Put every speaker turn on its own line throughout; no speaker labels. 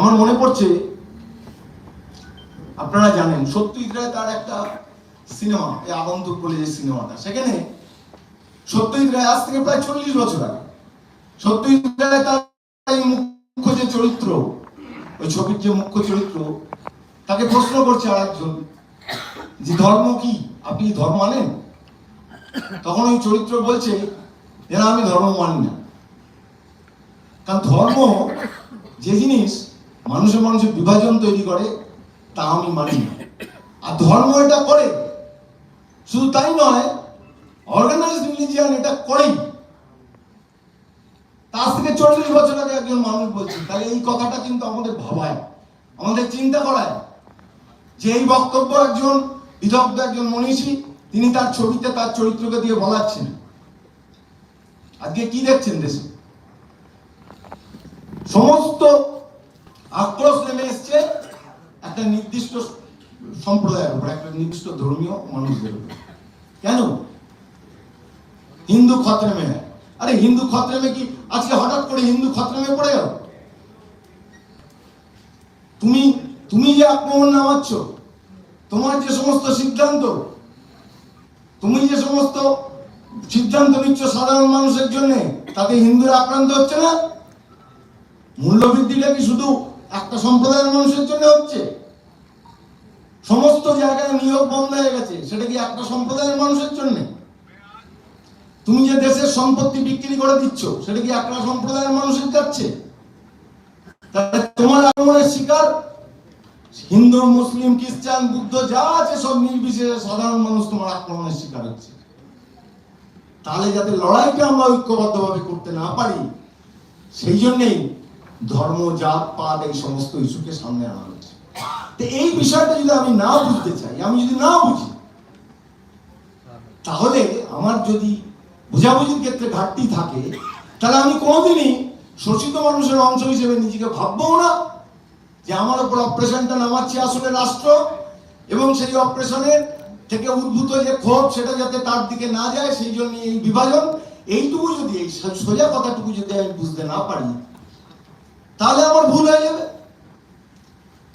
আমার মনে পড়ছে, আপনারা জানেন, সত্যজিৎ তার একটা সিনেমা, এই আগন্তুক বলে যে সিনেমাটা। সেখানে সত্যজিৎ রায় আজ থেকে প্রায় চল্লিশ বছর আগে, সত্যজিৎ রায় তার মুখ্য যে চরিত্র, ওই ছবির যে মুখ্য চরিত্র, তাকে প্রশ্ন করছে আরেকজন যে, ধর্ম কি? আপনি ধর্ম মানেন? তখন ওই চরিত্র বলছে না, আমি ধর্ম মানি না। কারণ ধর্ম যে জিনিস মানুষে মানুষে বিভাজন তৈরি করে, তা আমি মানি না। আর ধর্ম এটা করে। শুধু তাই নয় অর্গানাইজড রিলিজিয়ান এটা করেই। তার থেকে চল্লিশ বছর আগে একজন মানুষ বলছে তাহলে এই কথাটা কিন্তু আমাদের ভাবায়, আমাদের চিন্তা করায়। যে এই বক্তব্য একজন বিদগ্ধ, একজন মনীষী, তিনি তার ছবিতে, তার চরিত্রকে দিয়ে বলাচ্ছেন। আজকে কি দেখছেন দেশে? সমস্ত আক্রোশ নেমে এসছে একটা নির্দিষ্ট সম্প্রদায়ের উপর, একটা নির্দিষ্ট ধর্মীয় মানুষদের উপর। কেন? হিন্দু খতরেমে আরে হিন্দু খতরেমে কি? আজকে হঠাৎ করে হিন্দু খতরেমে পড়ে গেল? তুমি তুমি যে আক্রমণ নামাচ্ছ, তোমার যে সমস্ত সিদ্ধান্ত, তুমি যে সমস্ত সিদ্ধান্ত নিচ্ছ সাধারণ মানুষের জন্য, তাতে হিন্দুরা আক্রান্ত হচ্ছে না? মূল্যবৃদ্ধিটা কি শুধু একটা সম্প্রদায়ের মানুষের জন্য হচ্ছে। সমস্ত জায়গায় নিয়োগ বন্ধ হয়ে গেছে, সেটা কি একটা সম্প্রদায়ের মানুষের জন্য? তুমি যে দেশের সম্পত্তি বিক্রি করে দিচ্ছ, সেটা কি একটা সম্প্রদায়ের মানুষের যাচ্ছে তোমার আক্রমণের শিকার? হিন্দু, মুসলিম, খ্রিস্টান, বুদ্ধ, যা আছে সব নির্বিশেষে সাধারণ মানুষ তোমার আক্রমণের শিকার হচ্ছে। তাহলে যাতে লড়াইটা আমরা ঐক্যবদ্ধভাবে করতে না পারি, সেই জন্যেই ধর্ম, জাত, পাত এই সমস্ত ইস্যুকে সামনে আনা হচ্ছে তো এই বিষয়টা যদি আমি না বুঝতে চাই, আমি যদি না বুঝি, তাহলে আমার যদি বোঝাবুঝির ক্ষেত্রে ঘাটতি থাকে, তাহলে আমি কোনোদিনই শোষিত মানুষের অংশ হিসেবে নিজেকে ভাববো না যে আমার উপর অপারেশনটা নামাচ্ছে আসলে রাষ্ট্র এবং সেই অপারেশনের থেকে উদ্ভূত যে ক্ষোভ, সেটা যাতে তার দিকে না যায়, সেই জন্য এই বিভাজন। এইটুকু যদি এই সোজা কথাটুকু যদি আমি বুঝতে না পারি তাহলে আমার ভুল হয়ে যাবে।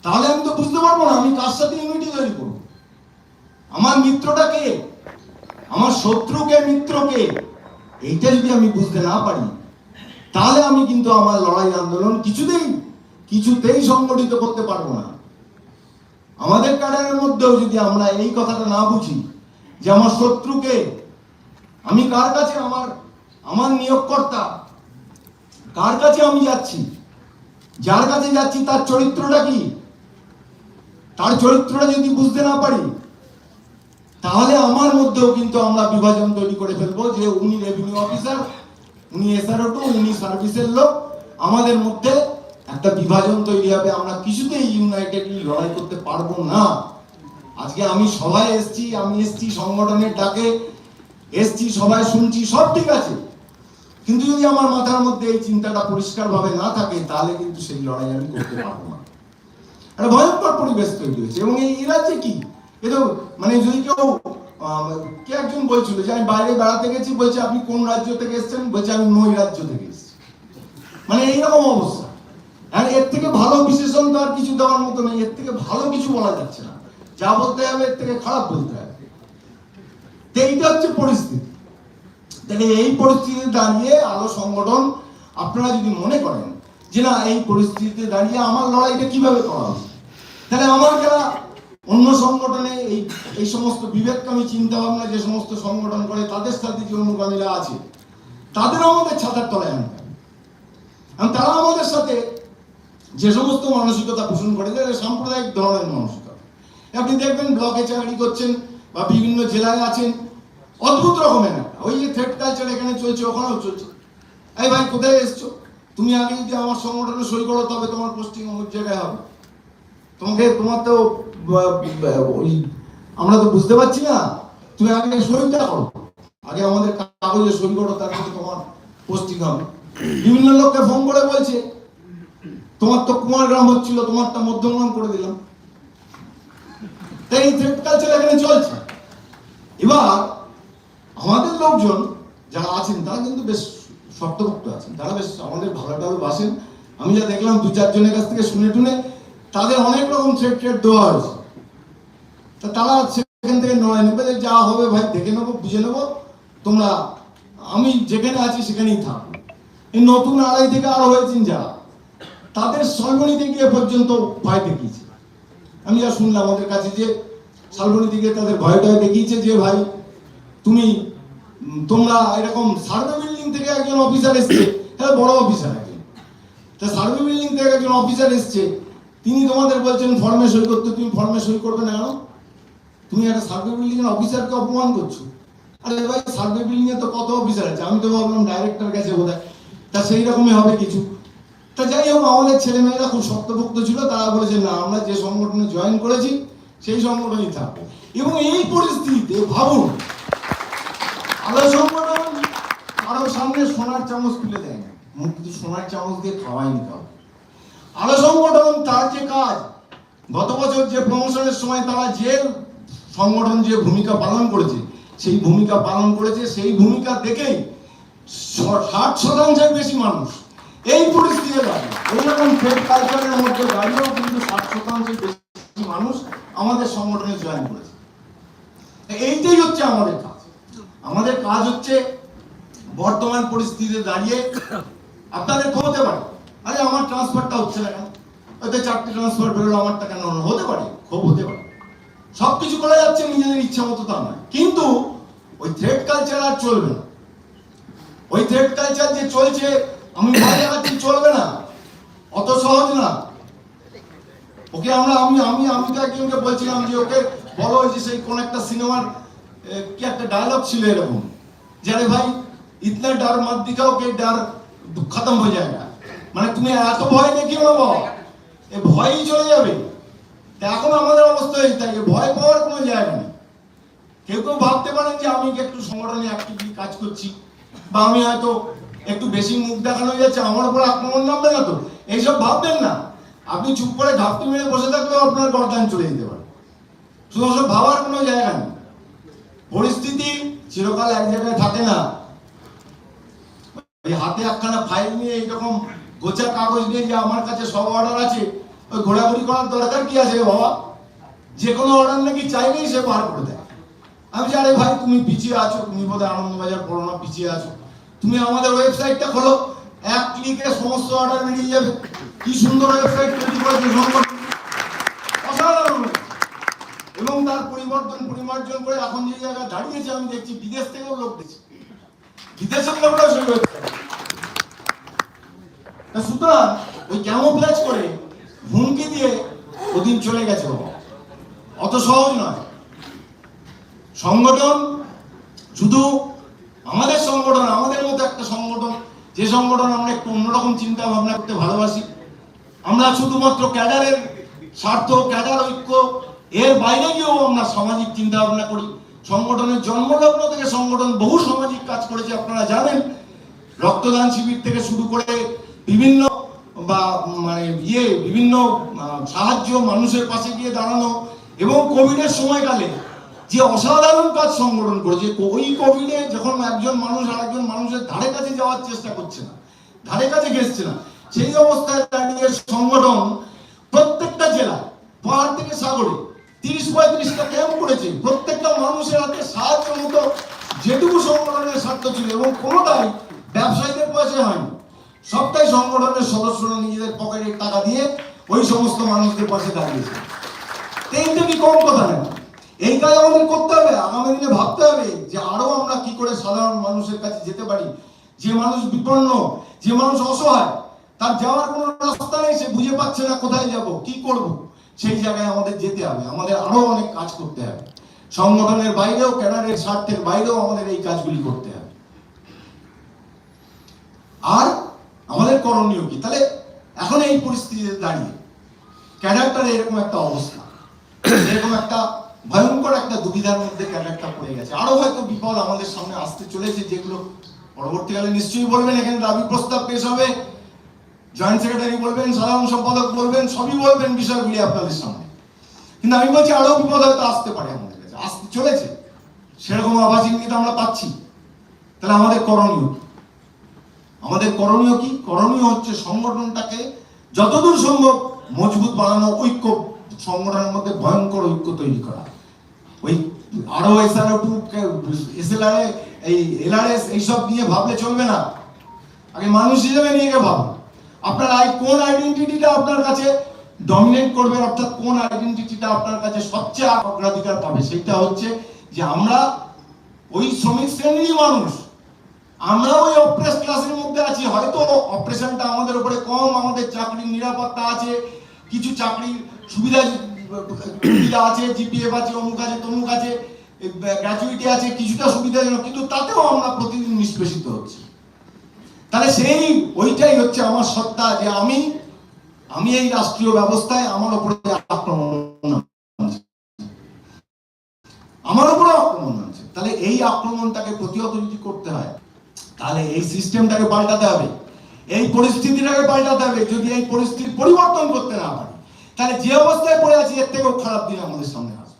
তাহলে আমি তো বুঝতে পারব না, আমি কার সাথে ইউনিটি তৈরি করব? আমার মিত্রটা কে? আমার শত্রুকে, মিত্রকে? এইটা যদি আমি বুঝতে না পারি, তাহলে আমি কিন্তু আমার লড়াই আন্দোলন কিছুতেই কিছুতেই সংগঠিত করতে পারব না। আমাদের ক্যাডারের মধ্যেও যদি আমরা এই কথাটা না বুঝি, যে আমার শত্রুকে, আমি কার কাছে আমার আমার নিয়োগকর্তা, কার কাছে আমি যাচ্ছি? যার কাছে যাচ্ছি, তার চরিত্রটা কি? তার চরিত্রটা যদি বুঝতে না পারি, তাহলে আমার মধ্যেও কিন্তু আমরা বিভাজন তৈরি করে ফেলব যে উনি রেভিনিউ অফিসার উনি এসআরও টু উনি সার্ভিসের লোক। আমাদের মধ্যে একটা বিভাজন তৈরি হবে। আমরা কিছুতেই ইউনাইটেডলি লড়াই করতে পারব না। আজকে আমি সবাই এসছি, আমি এসছি সংগঠনের ডাকে। এসছি সবাই শুনছি, সব ঠিক আছে। কিন্তু যদি আমার মাথার মধ্যে এই চিন্তাটা পরিষ্কারভাবে না থাকে, তাহলে কিন্তু সেই লড়াই আমি করতে পারব না। একটা ভয়ঙ্কর পরিবেশ তৈরি হয়েছে। এবং এই রাজ্যে কি? এ তো মানে যদি কেউ কে একজন বলছিল যে, আমি বাইরে বেড়াতে গেছি বলছে, আপনি কোন রাজ্য থেকে এসেছেন? বলছে, আমি নই রাজ্য থেকে এসেছি। মানে এইরকম অবস্থা। আর এর থেকে ভালো বিশেষণ তো আর কিছু দেওয়ার মতো নেই। এর থেকে ভালো কিছু বলা যাচ্ছে না। যা বলতে হবে, এর থেকে খারাপ বলতে হবে। এইটা হচ্ছে পরিস্থিতি। তাহলে এই পরিস্থিতিতে দাঁড়িয়ে আলো সংগঠন, আপনারা যদি মনে করেন যে না, এই পরিস্থিতিতে দাঁড়িয়ে আমার লড়াইটা কীভাবে করা উচিত তাহলে আমার যারা অন্য সংগঠনে এই এই সমস্ত বিবেককামী চিন্তা ভাবনা যে সমস্ত সংগঠন করে, তাদের সাথে যে অনুগামীরা আছে? তাদের আমাদের ছাতার তলায় আনতে হবে। এবং তারা আমাদের সাথে যে সমস্ত মানসিকতা পোষণ করে সাম্প্রদায়িক ধরনের মানসিকতা। আপনি দেখবেন ব্লকে চাকরি করছেন বা বিভিন্ন জেলায় আছেন অদ্ভুত রকমের একটা ওই যে থ্রেড কালচার এখানে চলছে, ওখানেও চলছে। এই ভাই, কোথায় এসছো? তুমি আগে যদি আমার সংগঠনে সই করো, তবে তোমার পোস্টিং অমুক জায়গায় হবে। তোমাকে, তোমার তো ওই, আমরা তো বুঝতে পারছি না। তুমি আগে সইটা করো। আগে আমাদের কাগজে সই করো, তারপরে তোমার পোস্টিং হবে। বিভিন্ন লোককে ফোন করে বলছে, তোমার তো কুমারগ্রাম হচ্ছিল, তোমারটা মধ্যমগ্রাম করে দিলাম। তাই এই থ্রেড কালচার এখানে চলছে। এবার আমাদের লোকজন যারা আছেন, তারা কিন্তু বেশ শক্তভক্ত আছেন। তারা বেশ আমাদের ভালোটাও বাসেন। আমি যা দেখলাম, দু চারজনের কাছ থেকে শুনে টুনে তাদের অনেক রকম থ্রেড ট্রেড দেওয়া হয়েছে। তা তারা সেখান থেকে নয় নেবে যে হবে ভাই, দেখে নেব, বুঝে নেব। তোমরা, আমি যেখানে আছি সেখানেই থাকব। এই নতুন আড়াই থেকে আরও হয়েছেন যারা, তাদের সর্বনীতে গিয়ে পর্যন্ত ভয় দেখিয়েছে। আমি যা শুনলাম আমাদের কাছে যে শালবনীতে গিয়ে তাদের ভয় টয় দেখিয়েছে যে, ভাই তুমি তোমরা এরকম সার্ভে বিল্ডিং থেকে একজন অফিসার এসছে। হ্যাঁ বড় অফিসার একজন তা সার্ভে বিল্ডিং থেকে একজন অফিসার এসছে। তিনি তোমাদের বলছেন, ফর্মে সই করতে, তুমি ফর্মে সই করবে না কেন? তুমি একটা সার্ভে বিল্ডিং এর অফিসারকে অপমান করছ। আরে ভাই, সার্ভে বিল্ডিং এ তো কত অফিসার আছে? আমি তো ভাবলাম ডাইরেক্টর গেছে বোধহয় তা সেই রকমই হবে কিছু। তা যাই হোক, আমাদের ছেলে মেয়েরা খুব শক্তভক্ত ছিল। তারা বলেছে, না, আমরা যে সংগঠনে জয়েন করেছি, সেই সংগঠনেই থাকব। এবং এই পরিস্থিতিতে ভাবুন আলো সংগঠন আরও সামনে সোনার চামচ তুলে দেয় না। মুখ সোনার চামচ দিয়ে খাওয়ায়নি কাউ আলো সংগঠন তার যে কাজ, গত বছর যে প্রমোশনের সময় তারা যে সংগঠন যে ভূমিকা পালন করেছে, সেই ভূমিকা পালন করেছে, সেই ভূমিকা দেখেই ষাট শতাংশের বেশি মানুষ এই পরিস্থিতিতে দাঁড়িয়ে। এইরকম ট্রেড কালচারের মধ্যে দাঁড়িয়েও কিন্তু ষাট শতাংশের বেশি মানুষ আমাদের সংগঠনে জয়েন করেছে। এইটাই হচ্ছে আমাদের কাজ। আমাদের কাজ হচ্ছে বর্তমান পরিস্থিতিতে দাঁড়িয়ে আপনাদের হতে পারে। আরে আমার ট্রান্সফারটা হচ্ছে না হয়তো চারটে ট্রান্সফার বেরোলো, আমারটা কেন? হতে পারে, খুব হতে পারে। সবকিছু করা যাচ্ছে নিজেদের ইচ্ছা মতো তা নয়। কিন্তু ওই থ্রেড কালচার আর চলবে না। ওই থ্রেড কালচার যে চলছে, আমি ভয় দেখাচ্ছি চলবে না। অত সহজ না। ওকে আমরা, আমি আমি আমি তো একজনকে বলছিলাম যে ওকে বলো যে সেই কোন একটা সিনেমার কি একটা ডায়লগ ছিল এরকম। যে আরে ভাই ডর মত দিখাও কে ডর খতম হয়ে যায় না মানে তুমি এত ভয় দেখিও না বাবা এ ভয়ই চলে যাবে এখন আমাদের অবস্থা এই থাকে ভয় পাওয়ার কোনো জায়গা নেই কেউ কেউ ভাবতে পারেন যে আমি একটু সংগঠনে অ্যাক্টিভলি কাজ করছি বা আমি হয়তো একটু বেশি মুখ দেখানো হয়ে যাচ্ছে আমার উপর আক্রমণ নামবে না তো এইসব ভাববেন না আপনি চুপ করে ঘাপটি মেরে বসে থাকলেও আপনার গরদান চলে যেতে পারে শুধু ভাবার কোনো জায়গা নেই পরিস্থিতি চিরকাল এক জায়গায় থাকে না হাতে একখানা ফাইল নিয়ে এইরকম গোছা কাগজ নিয়ে যে আমার কাছে সব অর্ডার আছে, ওই ঘোরাঘুরি করার দরকার কি আছে বাবা? যে কোনো অর্ডার নাকি চাইলেই সে বার করে দেয়। আমি জানি ভাই, তুমি পিছিয়ে আছো, তুমি বোধহয় আনন্দবাজার করোনা পিছিয়ে আছো। তুমি আমাদের ওয়েবসাইটটা খোলো, এক ক্লিকে সমস্ত অর্ডার বেরিয়ে যাবে। কি সুন্দর ওয়েবসাইট তৈরি করেছে সংগঠন অসাধারণ। এবং তার পরিবর্তন, পরিমার্জন করে এখন যে জায়গায় দাঁড়িয়েছে, আমি দেখছি, বিদেশ থেকেও লোক দেখছি বিদেশের লোকরাও সেই সুতরাং ওই ক্যামোফ্ল্যাজ করে? হুমকি দিয়ে ওদিন চলে গেছে অত সহজ নয়। সংগঠন শুধু আমাদের সংগঠন, আমাদের মতো একটা সংগঠন, যে সংগঠন আমরা একটু অন্যরকম চিন্তা ভাবনা করতে ভালোবাসি, আমরা শুধুমাত্র ক্যাডারের স্বার্থ, ক্যাডার ঐক্য, এর বাইরে গিয়েও আমরা সামাজিক চিন্তা ভাবনা করি। সংগঠনের জন্মলগ্ন থেকে সংগঠন বহু সামাজিক কাজ করেছে, আপনারা জানেন। রক্তদান শিবির থেকে শুরু করে বিভিন্ন, বা মানে ইয়ে বিভিন্ন সাহায্য মানুষের পাশে গিয়ে দাঁড়ানো এবং কোভিডের সময়কালে যে অসাধারণ কাজ সংগঠন করেছে ওই কোভিডে যখন একজন মানুষ আরেকজন মানুষের ধারে কাছে যাওয়ার চেষ্টা করছে না, ধারে কাছে ঘেসছে না, সেই অবস্থায় দাঁড়িয়ে সংগঠন প্রত্যেকটা জেলা, পাহাড় থেকে সাগরে তিরিশ পঁয়ত্রিশটা ক্যাম্প করেছে, প্রত্যেকটা মানুষের হাতে সাহায্য মতো যেটুকু সংগঠনের স্বার্থ ছিল এবং কোনোটাই ব্যবসায়ীদের পয়সা হয়নি। সবটাই সংগঠনের সদস্যরা নিজেদের পকেটের টাকা দিয়ে ওই সমস্ত মানুষদের পাশে দাঁড়িয়েছে। কি কম কথা না? এই কাজ আমাদের করতে হবে, আগামী দিনে ভাবতে হবে যে আরও আমরা কি করে সাধারণ মানুষের কাছে যেতে পারি। যে মানুষ বিপন্ন, যে মানুষ অসহায়, তার যাওয়ার কোনো রাস্তা নেই, সে বুঝে পাচ্ছে না কোথায় যাব, কি করব। সেই জায়গায় আমাদের যেতে হবে, আমাদের আরও অনেক কাজ করতে হবে। সংগঠনের বাইরেও, ক্যাডারের স্বার্থের বাইরেও আমাদের এই কাজগুলি করতে হবে। আর আমাদের করণীয় কি? তাহলে এখন এই পরিস্থিতিতে দাঁড়িয়ে ক্যাডারটার এরকম একটা অবস্থা, এরকম একটা ভয়ঙ্কর একটা দুবিধার মধ্যে ক্যাডারটা পড়ে গেছে। আরও হয়তো বিপদ আমাদের সামনে আসতে চলেছে, যেগুলো পরবর্তীকালে নিশ্চয়ই বলবেন, এখানে দাবি প্রস্তাব পেশ হবে। জয়েন্ট সেক্রেটারি বলবেন, সাধারণ সম্পাদক বলবেন, সবই বলবেন বিষয়গুলি আপনাদের সামনে। কিন্তু আমি বলছি আরও বিপদ হয়তো আসতে পারে আমাদের কাছে, আসতে চলেছে। সেরকম আভাস ইঙ্গিত আমরা পাচ্ছি। তাহলে আমাদের করণীয়? আমাদের করণীয় কি? করণীয় হচ্ছে সংগঠনটাকে যতদূর সম্ভব মজবুত বানানো, ঐক্য, সংগঠনের মধ্যে ভয়ঙ্কর ঐক্য তৈরি করা। ওই আরও এসআরও টু এসএলআর এই এলআরএস এইসব নিয়ে ভাবলে চলবে না। আগে মানুষ হিসেবে নিয়ে গিয়ে ভাবুন। আপনার কোন আইডেন্টিটিটা আপনার কাছে ডমিনেট করবে, অর্থাৎ কোন আইডেন্টিটিটা আপনার কাছে সবচেয়ে অগ্রাধিকার পাবে? সেটা হচ্ছে যে আমরা ওই শ্রমিক শ্রেণির মানুষ। আমরা ওই অপ্রেস ক্লাসের মধ্যে আছি। হয়তো অপারেশনটা আমাদের উপরে কম, আমাদের চাকরির নিরাপত্তা আছে, কিছু চাকরির সুবিধা সুবিধা আছে জিপিএফ আছে, অমুক আছে, তমুক আছে গ্র্যাচুইটি আছে, কিছুটা সুবিধাজনক কিন্তু তাতেও আমরা প্রতিদিন নিষ্পেষিত হচ্ছি। তাহলে সেই, ওইটাই হচ্ছে আমার সত্তা যে আমি আমি এই রাষ্ট্রীয় ব্যবস্থায় আমার উপরে আক্রমণ আমার উপরে আক্রমণ আছে তাহলে এই আক্রমণটাকে প্রতিহত যদি করতে হয় তাহলে এই সিস্টেমটাকে পাল্টাতে হবে। এই পরিস্থিতিটাকে পাল্টাতে হবে যদি এই পরিস্থিতি পরিবর্তন করতে না পারি। তাহলে যে অবস্থায় পড়ে আছি এর থেকেও খারাপ দিন আমাদের সামনে আসবে।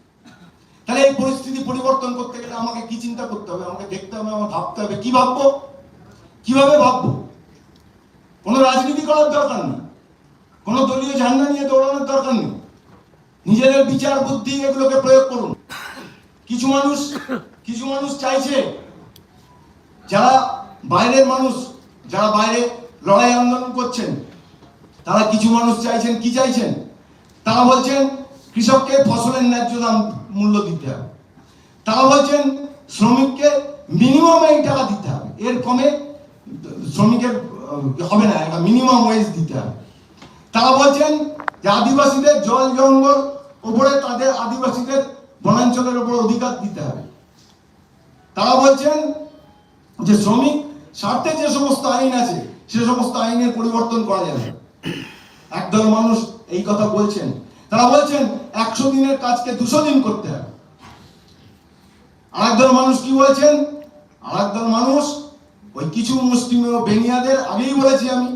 তাহলে এই পরিস্থিতি পরিবর্তন করতে গেলে আমাকে কি চিন্তা করতে হবে? আমাকে দেখতে হবে, আমাকে ভাবতে হবে। কি ভাববো? কীভাবে ভাববো? কোনো রাজনীতি করার দরকার নেই। কোনো দলীয় ঝান্ডা নিয়ে দৌড়ানোর দরকার নেই। নিজেদের বিচার, বুদ্ধি এগুলোকে প্রয়োগ করুন। কিছু মানুষ কিছু মানুষ চাইছে, যারা বাইরের মানুষ যারা বাইরে লড়াই আন্দোলন করছেন, তারা কিছু মানুষ চাইছেন, কি চাইছেন? তারা বলছেন কৃষককে ফসলের ন্যায্য দাম মূল্য দিতে হবে। তারা বলছেন শ্রমিককে মিনিমাম এই টাকা দিতে হবে। এর কমে শ্রমিকের হবে না একটা মিনিমাম ওয়েজ দিতে হবে। তারা বলছেন যে আদিবাসীদের জল, জঙ্গল উপরে তাদের আদিবাসীদের বনাঞ্চলের উপর অধিকার দিতে হবে। তারা বলছেন যে শ্রমিক স্বার্থে যে সমস্ত আইন আছে, সে সমস্ত আইনের পরিবর্তন করা যাবে একদল মানুষ এই কথা বলছেন। তারা বলছেন, একশো দিনের কাজকে দুশো দিন করতে হবে। আরেকদল মানুষ কি বলছেন? আরেকদল মানুষ, ওই কিছু মুসলিম বেনিয়াদের আগেই বলেছি আমি,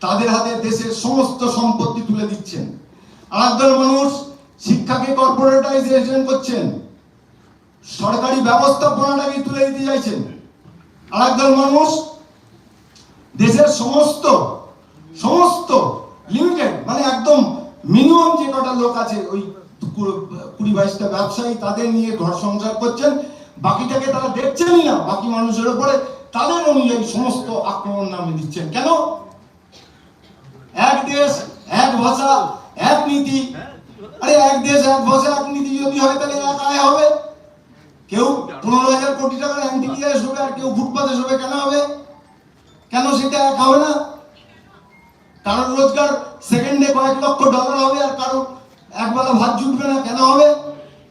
তাদের হাতে দেশের সমস্ত সম্পত্তি তুলে দিচ্ছেন। আরেকদল মানুষ শিক্ষাকে কর্পোরেটাইজেশন করছেন। সরকারি ব্যবস্থাপনাটাকে তুলে দিতে চাইছেন। আরেকদল মানুষ দেশের সমস্ত সমস্ত লিমিটেড মানে একদম মিনিমাম যে কটা লোক আছে, ওই কুড়ি বাইশটা ব্যবসায়ী তাদের নিয়ে ঘর সংসার করছেন, বাকিটাকে তারা দেখছেনই না, বাকি মানুষের উপরে তাদের অনুযায়ী সমস্ত আক্রমণ নামে দিচ্ছেন। কেন? এক দেশ, এক ভাষা, এক নীতি। আরে এক দেশ, এক ভাষা, এক নীতি যদি হয় তাহলে এক আয় হবে। কেউ পনেরো হাজার কোটি টাকার অ্যান্টিক্লিয়ার শোবে আর কেউ ফুটপাতে শোবে, কেন হবে? কেন সেটা এক হবে না? কারোর রোজগার সেকেন্ডে কয়েক লক্ষ ডলার হবে আর কারোর একবেলা ভাত জুটবে না, কেন হবে?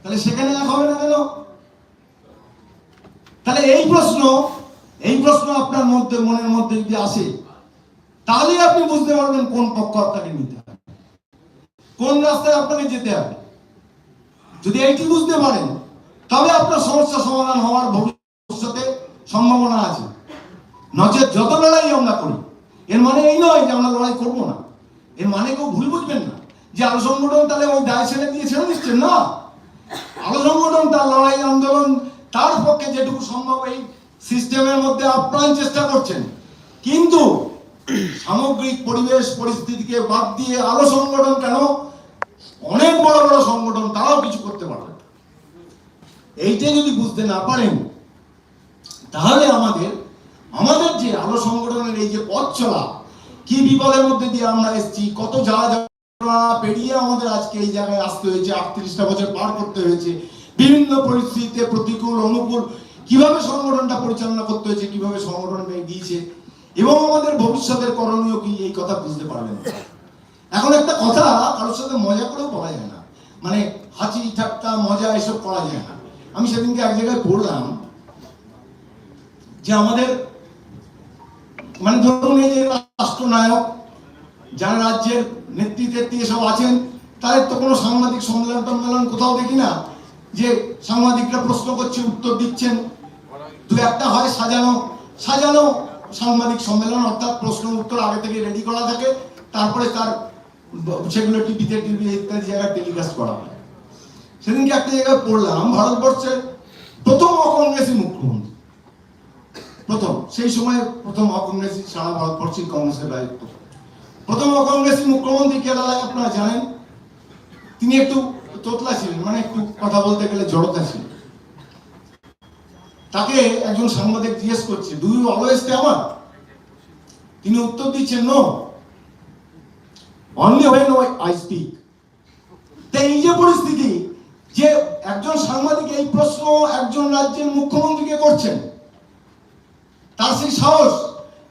তাহলে সেখানে এক হবে না কেন? তাহলে এই প্রশ্ন এই প্রশ্ন আপনার মধ্যে, মনের মধ্যে যদি আসে তাহলেই আপনি বুঝতে পারবেন কোন পক্ষ আপনাকে নিতে হবে। কোন রাস্তায় আপনাকে যেতে হবে? যদি এইটি বুঝতে পারেন তবে আপনার সমস্যা সমাধান হওয়ার ভবিষ্যতে সম্ভাবনা আছে। নচেত যত লড়াই আমরা করি, এর মানে এই নয় যে আমরা লড়াই করব না। এর মানে কেউ ভুল বুঝবেন না যে আলো সংগঠন তাহলে ওই দায় ছেড়ে দিয়ে ছেড়ে দিচ্ছেন না। আলো সংগঠন, তার লড়াই আন্দোলন, তার পক্ষে যেটুকু সম্ভব এই সিস্টেমের মধ্যে আপ্রাণ চেষ্টা করছেন। কিন্তু সামগ্রিক পরিবেশ পরিস্থিতিকে বাদ দিয়ে আলো সংগঠন কেন? অনেক বড় বড় সংগঠন, তারাও কিছু করতে পারবে না। এইটাই যদি বুঝতে না পারেন, তাহলে আমাদের আমাদের যে আলো সংগঠনের এই যে পথ চলা, কি বিপদের মধ্যে দিয়ে আমরা এসেছি, কত যন্ত্রণা পেরিয়ে আমাদের আজকে এই জায়গায় আসতে হয়েছে, আটত্রিশটা বছর পার করতে হয়েছে, বিভিন্ন পরিস্থিতিতে প্রতিকূল, অনুকূল, কীভাবে সংগঠনটা পরিচালনা করতে হয়েছে, কীভাবে সংগঠনটা এগিয়েছে এবং আমাদের ভবিষ্যতের করণীয় কি, এই কথা বুঝতে পারবেন এখন একটা কথা, কারোর সাথে মজা করেও বলা যায় না মানে হাঁচি ঠাট্টা মজা, এসব করা যায় না আমি সেদিনকে এক জায়গায় পড়লাম যে আমাদের মানে ধরুন এই যে রাষ্ট্রনায়ক, যারা রাজ্যের নেতৃত্বে এসব আছেন, তাদের তো কোনো সাংবাদিক সম্মেলন টম্মেলন কোথাও দেখি না, যে সাংবাদিকরা প্রশ্ন করছে, উত্তর দিচ্ছেন। দু একটা হয় সাজানো সাজানো সাংবাদিক সম্মেলন, অর্থাৎ প্রশ্ন, উত্তর আগে থেকে রেডি করা থাকে, তারপরে তার সেগুলো টিভিতে টিভি ইত্যাদি জায়গায় টেলিকাস্ট করা হয়। সেদিনকে একটা জায়গায় পড়লাম, ভারতবর্ষের প্রথম অকংগ্রেসী মুখ্যমন্ত্রী। প্রথম, সেই সময় প্রথম অকংগ্রেসি সারা ভারতবর্ষের কংগ্রেসের দায়িত্ব। প্রথম অকংগ্রেসি মুখ্যমন্ত্রী কেরালায় আপনারা জানেন? তিনি একটু তোতলা ছিলেন মানে একটু কথা বলতে গেলে জড়তা ছিলেন তাকে একজন সাংবাদিক জিজ্ঞেস করছে ডু ইউ অলওয়েজ আমার? তিনি উত্তর দিচ্ছেন no only when I speak তাই এই যে পরিস্থিতি যে একজন সাংবাদিক এই প্রশ্ন একজন রাজ্যের মুখ্যমন্ত্রীকে করছেন, তার সেই সাহস,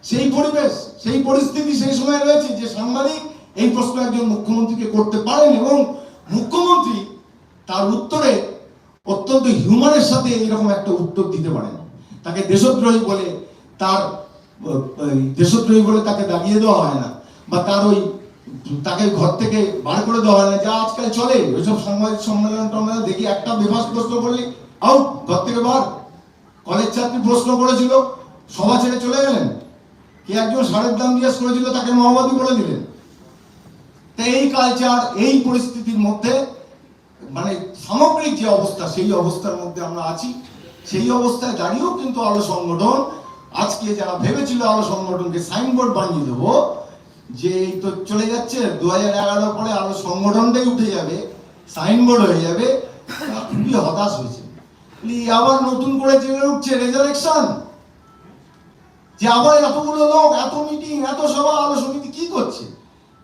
সেই পরিবেশ, সেই পরিস্থিতি সেই সময় রয়েছে যে সাংবাদিক এই প্রশ্ন একজন মুখ্যমন্ত্রীকে করতে পারেন এবং মুখ্যমন্ত্রী তার উত্তরে অত্যন্ত হিউমানের সাথে এরকম একটা উত্তর দিতে পারেন। তাকে দেশদ্রোহী বলে তার দেশদ্রোহী বলে তাকে দাঁড়িয়ে দেওয়া হয় না বা তার ওই তাকে ঘর থেকে বার করে দেওয়া হয় যা আজকাল চলে, ওইসব সাংবাদিক সম্মেলন টম্মেলন দেখি একটা বেফাস প্রশ্ন করলি, আউট, ঘর থেকে বার। কলেজ ছাত্রী প্রশ্ন করেছিল, সভা ছেড়ে চলে গেলেন। কে একজন সারের দাম জিজ্ঞেস করেছিল, তাকে মাওবাদী বলে দিলেন। তো এই কালচার, এই পরিস্থিতির মধ্যে মানে সামগ্রিক যে অবস্থা, সেই অবস্থার মধ্যে আমরা আছি। সেই অবস্থায় দাঁড়িয়েও কিন্তু আলো সংগঠন, আজকে যারা ভেবেছিল আলো সংগঠনকে সাইনবোর্ড বানিয়ে দেবো যে এই তো চলে যাচ্ছে দু হাজার এগারো পরে আলো সংগঠনটাই উঠে যাবে সাইনবোর্ড হয়ে যাবে খুবই হতাশ হয়েছে আবার নতুন করে জেগে উঠছে রেজারেকশন যে আবার এতগুলো লোক, এত মিটিং এত সভা আলো সমিতি কি করছে?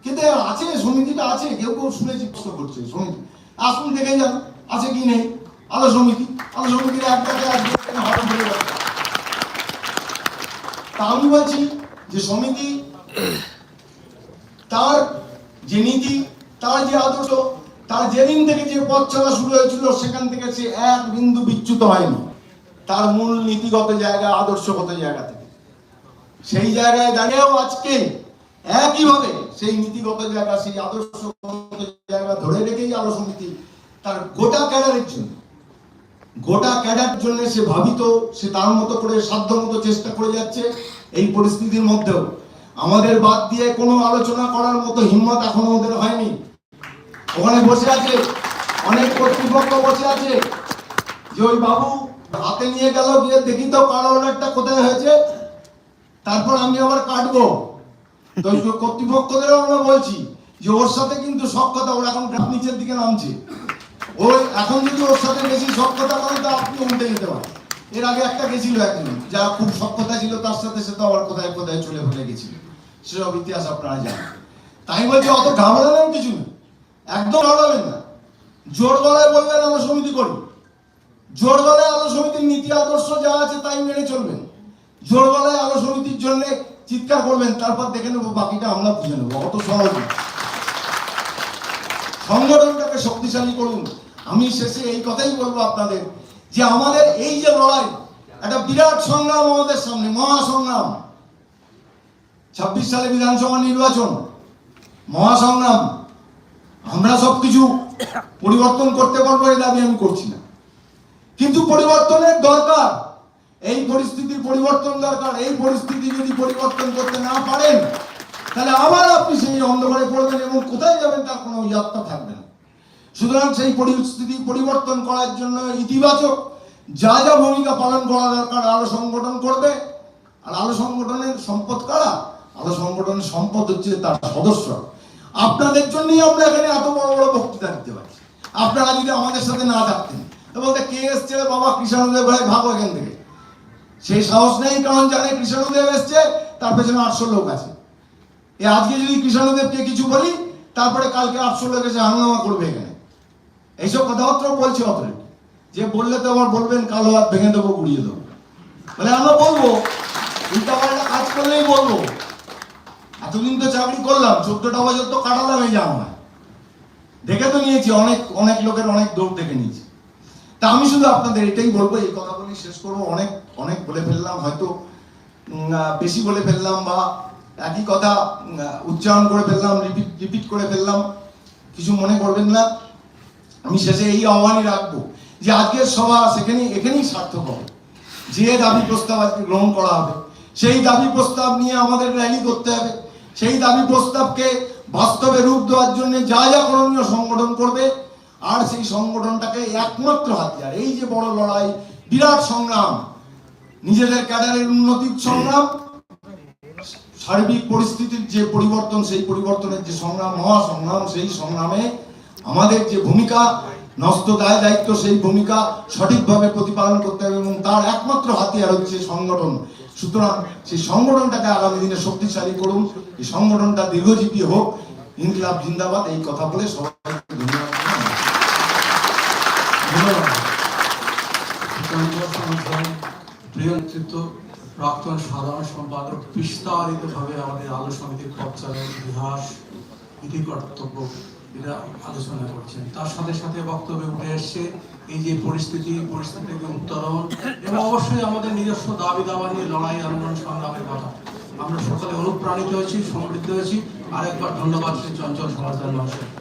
কিন্তু আছে, সমিতিটা আছে, কেউ কেউ শুনেছি করছে, সমিতি। আসুন, দেখে যান, আছে কি নেই? আলো সমিতি আলো সমিতির এক টাকা এক টাকা হঠাৎ গেল। তা আমি বলছি যে সমিতি তার যে নীতি, তার যে আদর্শ, তার যেদিন থেকে যে পথ চলা শুরু হয়েছিল, সেখান থেকে সে এক বিন্দু বিচ্যুত হয়নি। তার মূল নীতিগত জায়গা, আদর্শগত জায়গা থেকে। সেই জায়গায় দাঁড়িয়েও আজকে একইভাবে সেই নীতিগত জায়গা, সেই আদর্শগত জায়গা ধরে রেখেই আলো সমিতি তার গোটা ক্যাডারের জন্য, গোটা ক্যাডার জন্য সে ভাবিত, সে তার মতো করে সাধ্য মতো চেষ্টা করে যাচ্ছে। এই পরিস্থিতির মধ্যেও আমাদের বাদ দিয়ে কোনো আলোচনা করার মতো হিম্মত এখনও ওদের হয়নি। ওখানে বসে আছে, অনেক কর্তৃপক্ষ বসে আছে। যে ওই বাবু হাতে নিয়ে গেল, গিয়ে দেখি তো কার অর্ডারটা কোথায় হয়েছে। তারপর আমি আবার কাটবো। তো কর্তৃপক্ষদেরও আমরা বলছি যে ওর সাথে কিন্তু কথা, ওর এখন নিচের দিকে নামছে। ওই এখন যদি ওর সাথে বেশি সক্ষতা করেন তো আপনি উল্টে যেতে পারেন। এর আগে একটা গেছিল একজন যা খুব সক্ষতা ছিল, তার সাথে সে তো আবার কোথায় কোথায় চলে ফেলে গেছিল। সেসব ইতিহাস আপনারা জানেন। তাই বলছি অত ঘাবড়ানোর কিছু নেই একদম ঘাবড়াবেন না। জোর গলায় বলবেন আমরা সমিতি করি জোর গলায় আলো সমিতির নীতি, আদর্শ যা আছে তাই মেনে চলবেন। জোর গলায় আলো সমিতির জন্য চিৎকার করবেন, তারপর দেখে নেব বাকিটা আমরা বুঝে নেব। অত সহজ সংগঠনটাকে শক্তিশালী করুন। আমি শেষে এই কথাই বলব আপনাদের যে আমাদের এই যে লড়াই, একটা বিরাট সংগ্রাম আমাদের সামনে মহাসংগ্রাম ছাব্বিশ সালে বিধানসভা নির্বাচন, মহাসংগ্রাম, আমরা সব কিছু পরিবর্তন করতে পারব এই দাবি আমি করছি না। কিন্তু পরিবর্তনের দরকার, এই পরিস্থিতির পরিবর্তন দরকার, এই পরিস্থিতি যদি পরিবর্তন করতে না পারেন, তাহলে আবার আপনি সেই অন্ধকারে পড়বেন এবং কোথায় যাবেন তার কোনো যাত্রা থাকবে না। সুতরাং সেই পরিস্থিতি পরিবর্তন করার জন্য ইতিবাচক যা যা ভূমিকা পালন করা দরকার, আলো সংগঠন করবে। আর আলো সংগঠনের সম্পদ কারা? আলো সংগঠনের সম্পদ হচ্ছে তার সদস্য। আপনাদের জন্যই আমরা এখানে এত বড় বড় বক্তৃতা দিতে পারছি। আপনারা যদি আমাদের সাথে না থাকতেন বলতে কে এসছে? বাবা কৃষ্ণদেব ভাই ভাগো এখান থেকে। সেই সাহস নেই, কারণ জানে কৃষ্ণদেব এসছে, তার পেছনে আটশো লোক আছে। এ আজকে যদি কৃষ্ণদেবকে কিছু বলি, তারপরে কালকে আটশো লোক এসে হাঙ্গামা করবে এখানে। এইসব কথাবার্তা বলছে অথরিটি যে বললে তো আবার বলবেন, কালো হাত ভেঙে দেবো, গুড়িয়ে দেবো। বলে আমরা বলব উল্টা পাল্টা কাজ করলেই বলব। এতদিন তো চাকরি করলাম, চোদ্দটা বছর তো কাটালাম এই জামা দেখে তো নিয়েছি, অনেক অনেক লোকের অনেক দৌড় দেখে নিয়েছি। তা আমি শুধু আপনাদের এটাই বলব, এই কথা বলি শেষ করব, অনেক অনেক বলে ফেললাম, হয়তো বেশি বলে ফেললাম বা একই কথা উচ্চারণ করে ফেললাম, রিপিট রিপিট করে ফেললাম, কিছু মনে করবেন না। আমি শেষে এই আহ্বানই রাখব যে আজকের সভা সেখানেই, এখানেই সার্থক হবে। যে দাবি প্রস্তাব আজকে গ্রহণ করা হবে, সেই দাবি প্রস্তাব নিয়ে আমাদের র্যালি করতে হবে। সেই দাবি প্রস্তাবকে বাস্তবে রূপ দেওয়ার জন্য যা যা করণীয় সংগঠন করবে, আর সেই সংগঠনটাকে একমাত্র হাতিয়ার। এই যে বড় লড়াই, বিরাট সংগ্রাম, নিজেদের ক্যাডারের উন্নতির সংগ্রাম, সার্বিক পরিস্থিতির যে পরিবর্তন, সেই পরিবর্তনের যে সংগ্রাম মহা সংগ্রাম সেই সংগ্রামে আমাদের যে ভূমিকা নষ্ট দায় দায়িত্ব, সেই ভূমিকা সঠিকভাবে প্রতিপালন করতে হবে এবং তার একমাত্র হাতিয়ার হচ্ছে সংগঠন। সুতরাং সেই সংগঠনটাকে আগামী দিনে শক্তিশালী করুন এই সংগঠনটা দীর্ঘজীবী হোক ইনকলাব জিন্দাবাদ, এই কথা বলে। ধন্যবাদ
প্রিয় নেতৃত্ব প্রাক্তন আমাদের আলো সমিতির পথচালক ইতিহাস ইতি কর্তব্য এরা আলোচনা করছেন। তার সাথে সাথে বক্তব্যে উঠে এসছে এই যে পরিস্থিতি পরিস্থিতি থেকে উত্তরণ এবং অবশ্যই আমাদের নিজস্ব দাবি দাবা নিয়ে লড়াই, আন্দোলন সংগ্রামের কথা। আমরা সকলে অনুপ্রাণিত হয়েছি, সমৃদ্ধ হয়েছি। আরেকবার ধন্যবাদ শ্রী চঞ্চল সমাজ মহাশয়